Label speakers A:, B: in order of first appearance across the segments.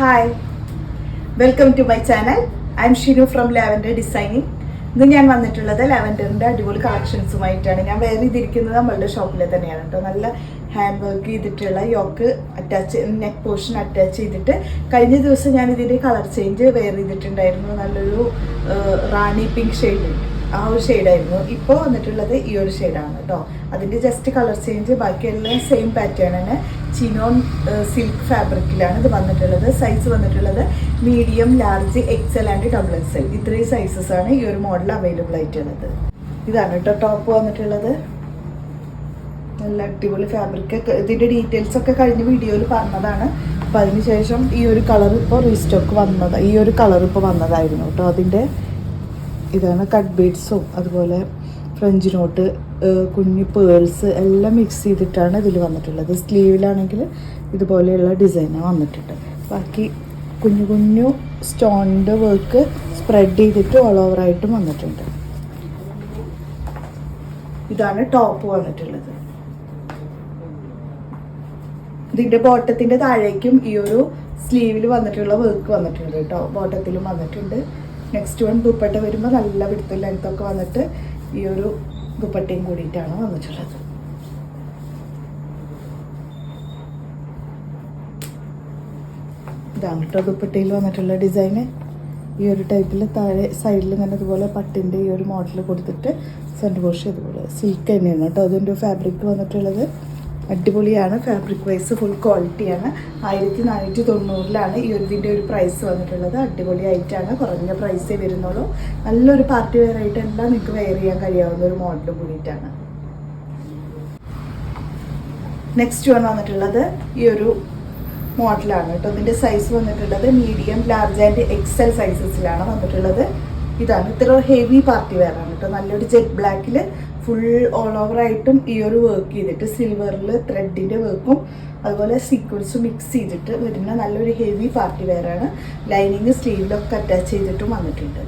A: Hi welcome to my channel I am Shinu from lavender designing ഇന്ന് ഞാൻ വന്നിട്ടുള്ളത് ലാവൻഡറിന്റെ അടിപൊളി കളക്ഷൻസുമായിട്ടാണ്. ഞാൻ വേറെ ഇതിരിക്കുന്നത് നമ്മളുടെ ഷോപ്പിൽ തന്നെയാണ് കേട്ടോ. നല്ല ഹാൻഡ് വർക്ക് ചെയ്തിട്ടുള്ള yoke attach neck portion attach ചെയ്തിട്ട് കഴിഞ്ഞ ദിവസം ഞാൻ ഇതിന്റെ കളർ ചേഞ്ച് വേറെ ചെയ്തിട്ടുണ്ടായിരുന്നു. നല്ലൊരു റാണി പിങ്ക് ഷെയ്ഡ് ആ ഒരു ഷെയ്ഡായിരുന്നു ഇപ്പോൾ വന്നിട്ടുള്ളത് ഈ ഒരു ഷെയ്ഡാണ് കേട്ടോ അതിന്റെ ജസ്റ്റ് കളർ ചേഞ്ച് ബാക്കിയെല്ലാം സെയിം പാറ്റേൺ തന്നെ ചിനോൺ സിൽക്ക് ഫാബ്രിക്കിലാണ് ഇത് വന്നിട്ടുള്ളത്. സൈസ് വന്നിട്ടുള്ളത് medium large XL and double XL ഇത്രയും സൈസസ് ആണ് ഈ ഒരു മോഡൽ അവൈലബിൾ ആയിട്ടുള്ളത്. ഇതാണ് കേട്ടോ ടോപ്പ് വന്നിട്ടുള്ളത്. നല്ല അടിപൊളി ഫാബ്രിക് ഇതിന്റെ ഡീറ്റെയിൽസ് ഒക്കെ കഴിഞ്ഞ വീഡിയോയിൽ പറഞ്ഞതാണ്. അപ്പോൾ അതിനുശേഷം ഈ ഒരു കളർ ഇപ്പോൾ റീസ്റ്റോക്ക് വന്നത് ഈ ഒരു കളർ ഇപ്പോൾ വന്നതായിരുന്നു കേട്ടോ അതിന്റെ ഇതാണ് കട്ട് ബീഡ്സും അതുപോലെ ഫ്രഞ്ച് നോട്ട് കുഞ്ഞു പേൾസ് എല്ലാം മിക്സ് ചെയ്തിട്ടാണ് ഇതിൽ വന്നിട്ടുള്ളത്. സ്ലീവിലാണെങ്കിൽ ഇതുപോലെയുള്ള ഡിസൈനാണ് വന്നിട്ടുണ്ട്. ബാക്കി കുഞ്ഞു കുഞ്ഞു സ്റ്റോണിന്റെ വർക്ക് സ്പ്രെഡ് ചെയ്തിട്ട് ഓൾ ഓവറായിട്ടും വന്നിട്ടുണ്ട്. ഇതാണ് ടോപ്പ് വന്നിട്ടുള്ളത്. ഇതിന്റെ ബോട്ടത്തിന്റെ താഴേക്കും ഈ ഒരു സ്ലീവിൽ വന്നിട്ടുള്ള വർക്ക് വന്നിട്ടുണ്ട് കേട്ടോ. ബോട്ടത്തിലും വന്നിട്ടുണ്ട്. നെക്സ്റ്റ് വൺ ദുപ്പട്ട വരുമ്പോൾ നല്ല വിടുത്ത ലെങ്ത്തൊക്കെ വന്നിട്ട് ഈ ഒരു ദുപ്പട്ടയും കൂടിയിട്ടാണ് വന്നിട്ടുള്ളത്. ഇതാണ് കേട്ടോ ദുപ്പട്ടയിൽ വന്നിട്ടുള്ള ഡിസൈന് ഈ ഒരു ടൈപ്പിൽ താഴെ സൈഡിൽ ഇങ്ങനെ ഇതുപോലെ പട്ടിന്റെ ഈ ഒരു മോഡൽ കൊടുത്തിട്ട് സെന്റ് പോർഷൻ ഇതുപോലെ സിൽക്ക് തന്നെയാണ് കേട്ടോ അതിന്റെ ഫാബ്രിക് വന്നിട്ടുള്ളത്. അടിപൊളിയാണ് ഫാബ്രിക് വൈസ് ഫുൾ ക്വാളിറ്റിയാണ് ആയിരത്തി നാനൂറ്റി തൊണ്ണൂറിലാണ് ഈ ഒരു ഇതിന്റെ ഒരു പ്രൈസ് വന്നിട്ടുള്ളത്. അടിപൊളി അടിപൊളിയായിട്ടാണ് കുറഞ്ഞ പ്രൈസേ വരുന്നുള്ളൂ. നല്ലൊരു പാർട്ടി വെയർ ആയിട്ട് എല്ലാം നിങ്ങൾക്ക് വെയർ ചെയ്യാൻ കഴിയാവുന്ന ഒരു മോഡൽ കൂടിയിട്ടാണ്. നെക്സ്റ്റ് വൺ വന്നിട്ടുള്ളത് ഈ ഒരു മോഡലാണ് കേട്ടോ. ഇതിന്റെ സൈസ് വന്നിട്ടുള്ളത് മീഡിയം ലാർജ് ആൻഡ് എക്സൽ സൈസസിലാണ് വന്നിട്ടുള്ളത്. ഇതാണ്. ഇത്ര ഹെവി പാർട്ടി വെയറാണ് കേട്ടോ നല്ലൊരു ജെറ്റ് ബ്ലാക്കിൽ ഫുൾ ഓൾ ഓവർ ആയിട്ടും ഈ ഒരു വർക്ക് ചെയ്തിട്ട് സിൽവറിൽ ത്രെഡിന്റെ വർക്കും അതുപോലെ സീക്വൻസ് മിക്സ് ചെയ്തിട്ട് വരുന്ന നല്ലൊരു ഹെവി പാർട്ടി വെയറാണ് ലൈനിങ് സ്ലീവിലൊക്കെ അറ്റാച്ച് ചെയ്തിട്ടും വന്നിട്ടുണ്ട്.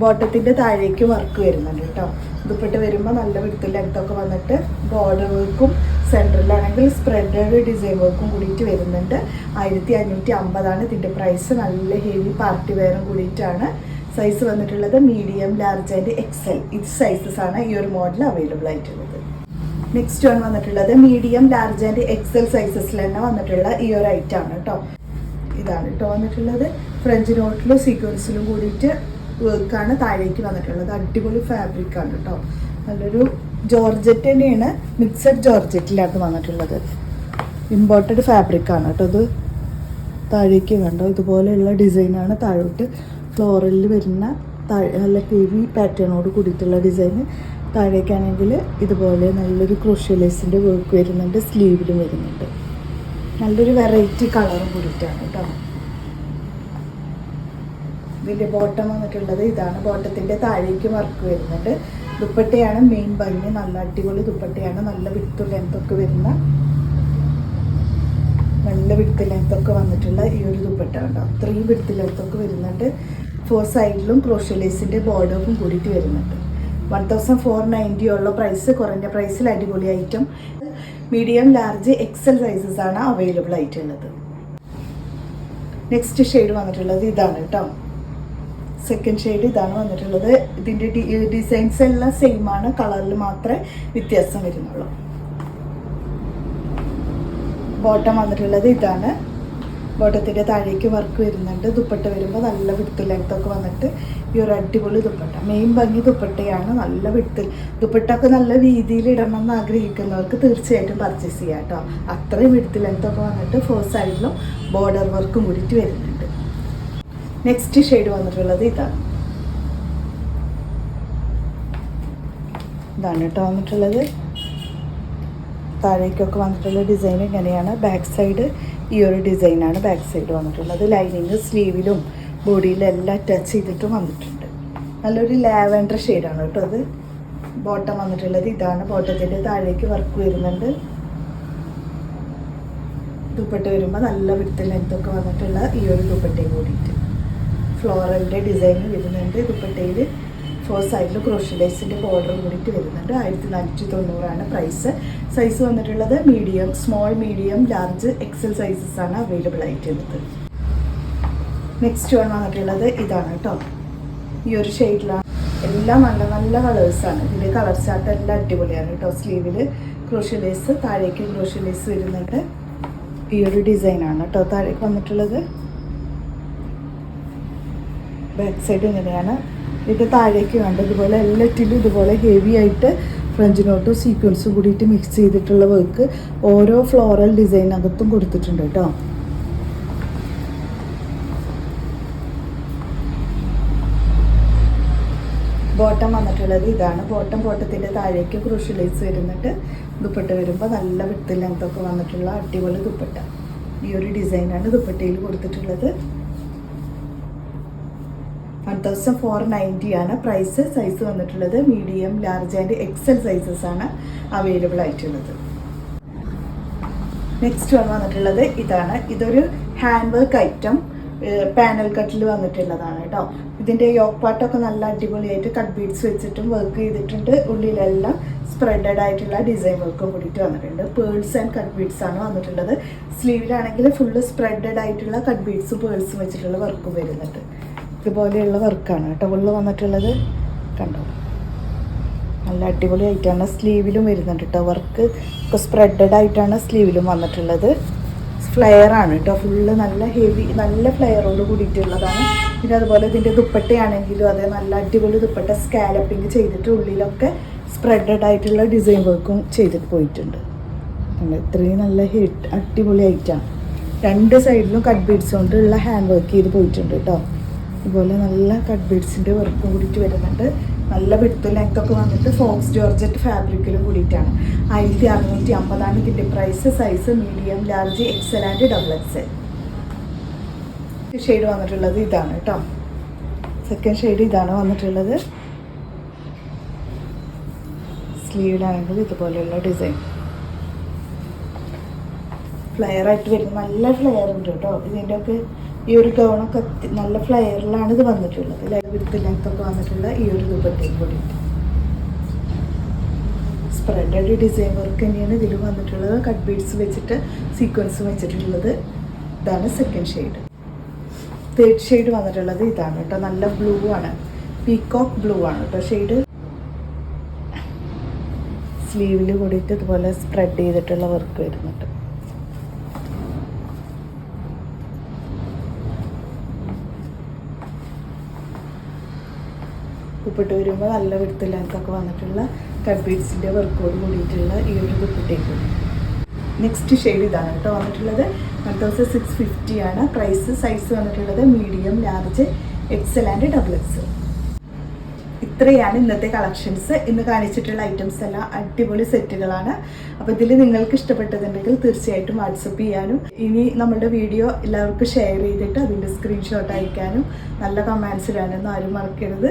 A: ബോട്ടത്തിന്റെ താഴേക്ക് വർക്ക് വരുന്നുണ്ട് കേട്ടോ. ദുപ്പട്ട വരുമ്പോൾ നല്ല വിടുത്തിന്റെ അടുത്തൊക്കെ വന്നിട്ട് ബോർഡർ വർക്കും സെന്ററിലാണെങ്കിൽ സ്പ്രെഡ് ഡിസൈൻ വർക്കും കൂടിയിട്ട് വരുന്നുണ്ട്. ആയിരത്തി അഞ്ഞൂറ്റി അമ്പതാണ് ഇതിന്റെ പ്രൈസ് നല്ല ഹെവി പാർട്ടി വെയറും കൂടിയിട്ടാണ് സൈസ് വന്നിട്ടുള്ളത്. മീഡിയം ലാർജ് ആൻഡ് എക്സൽ ഇത് സൈസസ് ആണ് ഈ ഒരു മോഡൽ അവൈലബിൾ ആയിട്ടുള്ളത്. നെക്സ്റ്റ് ആണ് വന്നിട്ടുള്ളത് മീഡിയം ലാർജ് ആൻഡ് എക്സൽ സൈസസിൽ തന്നെ വന്നിട്ടുള്ള ഈ ഒരു ഐറ്റം ആണ് കേട്ടോ. ഇതാണ് കേട്ടോ വന്നിട്ടുള്ളത്. ഫ്രഞ്ച് നോട്ടിലും സീക്വൻസിലും കൂടിയിട്ട് വർക്കാണ് താഴേക്ക് വന്നിട്ടുള്ളത്. അടിപൊളി ഫാബ്രിക് ആണ് കേട്ടോ നല്ലൊരു ജോർജറ്റ് തന്നെയാണ്. മിക്സഡ് ജോർജറ്റിലാണ് വന്നിട്ടുള്ളത്. ഇമ്പോർട്ടഡ് ഫാബ്രിക് ആണ് കേട്ടോ ഇത്. താഴേക്ക് കണ്ടോ? ഇതുപോലെയുള്ള ഡിസൈനാണ് താഴോട്ട് ഫ്ലോറലിൽ വരുന്ന നല്ല ഹെവി പാറ്റേണോട് കൂടിയിട്ടുള്ള ഡിസൈന് താഴേക്കാണെങ്കിൽ ഇതുപോലെ നല്ലൊരു ക്രോഷ്യലേസിന്റെ വർക്ക് വരുന്നുണ്ട് സ്ലീവിലും വരുന്നുണ്ട്. നല്ലൊരു വെറൈറ്റി കളറും കൂടിയിട്ടാണ് കേട്ടോ ഇതിന്റെ ബോട്ടം വന്നിട്ടുള്ളത് ഇതാണ്. ബോട്ടത്തിന്റെ താഴേക്ക് വർക്ക് വരുന്നുണ്ട്. ദുപ്പട്ടയാണ് മെയിൻ ഭംഗി. നല്ല അടിപൊളി ദുപ്പട്ടയാണ്. നല്ല വിത്ത് ലെങ്ത്തൊക്കെ വരുന്ന നല്ല വിത്ത് ലെങ്ത്തൊക്കെ വന്നിട്ടുള്ള ഈ ഒരു ദുപ്പട്ട ഉണ്ടോ അത്രയും വിത്ത് ലെങ്ത്തൊക്കെ വരുന്നുണ്ട്. ഫോർ സൈഡിലും ക്രോഷ്യലേസിന്റെ ബോർഡറും കൂടിയിട്ട് വരുന്നുണ്ട്. വൺ തൗസൻഡ് ഫോർ നയന്റി ഉള്ള പ്രൈസ് കുറഞ്ഞ പ്രൈസിൽ അടിപൊളി item medium large XL sizes ആണ് അവൈലബിൾ ആയിട്ടുള്ളത്. നെക്സ്റ്റ് ഷെയ്ഡ് വന്നിട്ടുള്ളത് ഇതാണ് കേട്ടോ സെക്കൻഡ് ഷെയ്ഡ് ഇതാണ് വന്നിട്ടുള്ളത്. ഇതിന്റെ ഡിസൈൻസ് എല്ലാം സെയിം ആണ്. കളറിൽ മാത്രമേ വ്യത്യാസം വരുന്നുള്ളൂ. ബോട്ടം വന്നിട്ടുള്ളത് ഇതാണ്. ബോട്ടത്തിന്റെ താഴേക്ക് വർക്ക് വരുന്നുണ്ട്. ദുപ്പട്ട വരുമ്പോൾ നല്ല വിടുത്ത് ലെങ്ത് ഒക്കെ വന്നിട്ട് ഈ ഒരു അടിപൊളി ദുപ്പട്ട. മെയിൻ ഭംഗി ദുപ്പട്ടയാണ്. നല്ല വിടുത്തിൽ ദുപ്പട്ടൊക്കെ നല്ല രീതിയിൽ ഇടണം എന്ന് ആഗ്രഹിക്കുന്നവർക്ക് തീർച്ചയായിട്ടും പർച്ചേസ് ചെയ്യാം കേട്ടോ. അത്രയും വിടുത്ത് ലെങ്ത് ഒക്കെ വന്നിട്ട് ഫോർ സൈഡിലും ബോർഡർ വർക്കും കൂടിയിട്ട് വരുന്നുണ്ട്. നെക്സ്റ്റ് ഷെയ്ഡ് വന്നിട്ടുള്ളത് ഇതാണ്. ഇതാണ് കേട്ടോ വന്നിട്ടുള്ളത്. താഴേക്കൊക്കെ വന്നിട്ടുള്ള ഡിസൈൻ എങ്ങനെയാണ് ബാക്ക് സൈഡ് ഈ ഒരു ഡിസൈനാണ് ബാക്ക് സൈഡ് വന്നിട്ടുള്ളത്. ലൈനിങ് സ്ലീവിലും ബോഡിയിലും എല്ലാം ടച്ച് ചെയ്തിട്ട് വന്നിട്ടുണ്ട്. നല്ലൊരു ലാവൻഡർ ഷെയ്ഡാണ് കേട്ടോ അത്. ബോട്ടം വന്നിട്ടുള്ളത് ഇതാണ്. ബോട്ടത്തിന്റെ താഴേക്ക് വർക്ക് വരുന്നുണ്ട്. ദുപ്പട്ട വരുമ്പോൾ നല്ല വിടുത്ത ലെങ്ത്തൊക്കെ വന്നിട്ടുള്ള ഈ ഒരു ദുപ്പട്ടയും കൂടിയിട്ട്. ഫ്ലോറലിന്റെ ഡിസൈൻ വരുന്നുണ്ട്. ദുപ്പട്ടയിൽ ഫോർ സൈഡിൽ ക്രോഷ്യലൈസിന്റെ ബോർഡർ കൂടിയിട്ട് വരുന്നുണ്ട്. ആയിരത്തി നാനൂറ്റി തൊണ്ണൂറാണ് പ്രൈസ് സൈസ് വന്നിട്ടുള്ളത് medium small medium large XL sizes ആണ് അവൈലബിൾ ആയിട്ടുള്ളത്. നെക്സ്റ്റ് വൺ വന്നിട്ടുള്ളത് ഇതാണ് കേട്ടോ ഈ ഒരു ഷെയ്ഡിലാണ് എല്ലാം നല്ല നല്ല കളേഴ്സാണ് ഇതിന്റെ കളർ ചാർട്ട് എല്ലാം അടിപൊളിയാണ് കേട്ടോ സ്ലീവിൽ ക്രോഷ്യലൈസ് താഴേക്ക് ക്രോഷ്യലൈസ് വരുന്നുണ്ട്. ഈ ഒരു ഡിസൈനാണ് കേട്ടോ താഴേക്ക് വന്നിട്ടുള്ളത്. ബാക്ക് സൈഡ് ഇങ്ങനെയാണ്. ഇത് താഴേക്ക് വേണ്ട ഇതുപോലെ എല്ലാറ്റിലും ഇതുപോലെ ഹെവി ആയിട്ട് ഫ്രഞ്ച് നോട്ടും സീക്വൻസും കൂടിയിട്ട് മിക്സ് ചെയ്തിട്ടുള്ള വർക്ക് ഓരോ ഫ്ലോറൽ ഡിസൈനകത്തും കൊടുത്തിട്ടുണ്ട് കേട്ടോ ബോട്ടം വന്നിട്ടുള്ളത് ഇതാണ്. ബോട്ടം ബോട്ടത്തിന്റെ താഴേക്ക് ക്രൂഷ്യലൈസ് വരുന്നിട്ട് ദുപ്പട്ട വരുമ്പോൾ നല്ല വിട്ട് ലെങ്ത് ഒക്കെ വന്നിട്ടുള്ള അടിപൊളി ദുപ്പട്ട. ഈ ഒരു ഡിസൈനാണ് ദുപ്പട്ടയിൽ കൊടുത്തിട്ടുള്ളത്. വൺ തൗസൻഡ് ഫോർ നയന്റി ആണ്. പ്രൈസ് സൈസ് വന്നിട്ടുള്ളത് medium large and XL sizes ആണ് അവൈലബിൾ ആയിട്ടുള്ളത്. നെക്സ്റ്റ് വൺ വന്നിട്ടുള്ളത് ഇതാണ്. ഇതൊരു ഹാൻഡ് വർക്ക് ഐറ്റം പാനൽ കട്ടിൽ വന്നിട്ടുള്ളതാണ് കേട്ടോ. ഇതിന്റെ യോക്ക് പാട്ടൊക്കെ നല്ല അടിപൊളിയായിട്ട് കട്ട് ബീഡ്സ് വെച്ചിട്ടും വർക്ക് ചെയ്തിട്ടുണ്ട്. ഉള്ളിലെല്ലാം സ്പ്രെഡഡ് ആയിട്ടുള്ള ഡിസൈൻ വർക്കും കൂടിയിട്ട് വന്നിട്ടുണ്ട്. പേൾസ് ആൻഡ് കട്ട് ബീഡ്സ് ആണ് വന്നിട്ടുള്ളത്. സ്ലീവിലാണെങ്കിൽ ഫുള്ള് സ്പ്രെഡഡ് ആയിട്ടുള്ള കട്ട് ബീഡ്സും പേൾസും വെച്ചിട്ടുള്ള വർക്കും വരുന്നുണ്ട് ഇതുപോലെയുള്ള വർക്കാണ് കേട്ടോ. ഉള്ളിൽ വന്നിട്ടുള്ളത് കണ്ടോ? നല്ല അടിപൊളി ആയിട്ടാണ് സ്ലീവിലും വരുന്നുണ്ട് കേട്ടോ വർക്ക് ഇപ്പോൾ സ്പ്രെഡഡ് ആയിട്ടാണ് സ്ലീവിലും വന്നിട്ടുള്ളത്. ഫ്ലെയർ ആണ് കേട്ടോ. ഫുള്ള് നല്ല ഹെവി നല്ല ഫ്ലെയറോട് കൂടിയിട്ടുള്ളതാണ്. പിന്നെ അതുപോലെ ഇതിന്റെ ദുപ്പട്ടയാണെങ്കിലും അതേ നല്ല അടിപൊളി ദുപ്പട്ട സ്കാലപ്പിങ് ചെയ്തിട്ട് ഉള്ളിലൊക്കെ സ്പ്രെഡഡ് ആയിട്ടുള്ള ഡിസൈൻ വർക്കും ചെയ്തിട്ട് പോയിട്ടുണ്ട്. ഇത്രയും നല്ല ഹിറ്റ് അടിപൊളി ആയിട്ടാണ് രണ്ട് സൈഡിലും കട്ട് ബീഡ്സ് കൊണ്ടുള്ള ഹാൻഡ് വർക്ക് ചെയ്ത് പോയിട്ടുണ്ട് കേട്ടോ. അതുപോലെ നല്ല കട്ട് ബീഡ്സിന്റെ വർക്കും കൂടിയിട്ട് വരുന്നുണ്ട്. നല്ല വിടുത്ത് ലെങ്ത്തൊക്കെ വന്നിട്ട് ഫോക്സ് ജോർജറ്റ് ഫാബ്രിക്കിലും കൂടിയിട്ടാണ്. ആയിരത്തി അറുന്നൂറ്റി അമ്പതാണ് ഇതിന്റെ price size medium large XL and double XL shade വന്നിട്ടുള്ളത് ഇതാണ് കേട്ടോ സെക്കൻഡ് ഷെയ്ഡ് ഇതാണ് വന്നിട്ടുള്ളത്. സ്ലീവിലാണെങ്കിൽ ഇതുപോലെയുള്ള ഡിസൈൻ ഫ്ലെയർ ആയിട്ട് വരുന്ന നല്ല ഫ്ലെയർ ഉണ്ട് കേട്ടോ ഇതിന്റെ ഒക്കെ ഈ ഒരു ഗൗണൊക്കെ നല്ല ഫ്ലെയറിലാണ് ഇത് വന്നിട്ടുള്ളത്. വിത്ത് ലെങ്ത്തൊക്കെ വന്നിട്ടുള്ള ഈ ഒരു രൂപത്തിൽ കൂടി സ്പ്രെഡഡ് ഡിസൈൻ വർക്ക് തന്നെയാണ് ഇതിൽ വന്നിട്ടുള്ളത്. കട്ട് ബീഡ്സ് വെച്ചിട്ട് സീക്വൻസ് വെച്ചിട്ടുള്ളത്. ഇതാണ് സെക്കൻഡ് ഷെയ്ഡ് തേർഡ് ഷെയ്ഡ് വന്നിട്ടുള്ളത് ഇതാണ് കേട്ടോ. നല്ല ബ്ലൂ ആണ്. പീകോക്ക് ബ്ലൂ ആണ് കേട്ടോ ഷെയ്ഡ് സ്ലീവിൽ കൂടിയിട്ട് ഇതുപോലെ സ്പ്രെഡ് ചെയ്തിട്ടുള്ള വർക്ക് വരുന്നുണ്ട്. ഉപ്പിട്ട് വരുമ്പോൾ നല്ല വിടുത്ത് ലെങ്ത്തൊക്കെ വന്നിട്ടുള്ള കട്ട് ബീഡ്സിന്റെ വർക്കോട് കൂടിയിട്ടുള്ള ഈ ഒരു ദുപ്പട്ടേക്ക് നെക്സ്റ്റ് ഷെയ്ഡ് ഇതാണ് കേട്ടോ വന്നിട്ടുള്ളത്. വൺ തൗസൻഡ് സിക്സ് ഫിഫ്റ്റി ആണ്. പ്രൈസ് സൈസ് വന്നിട്ടുള്ളത് medium large XL and double X ഇത്രയാണ് ഇന്നത്തെ കളക്ഷൻസ് ഇന്ന് കാണിച്ചിട്ടുള്ള ഐറ്റംസ് എല്ലാം അടിപൊളി സെറ്റുകളാണ്. അപ്പോൾ ഇതിൽ നിങ്ങൾക്ക് ഇഷ്ടപ്പെട്ടതുണ്ടെങ്കിൽ തീർച്ചയായിട്ടും വാട്സപ്പ് ചെയ്യാനും ഇനി നമ്മളുടെ വീഡിയോ എല്ലാവർക്കും ഷെയർ ചെയ്തിട്ട് അതിന്റെ സ്ക്രീൻഷോട്ട് അയക്കാനും നല്ല കമൻസ് ഇടാനൊന്നും ആരും മറക്കരുത്.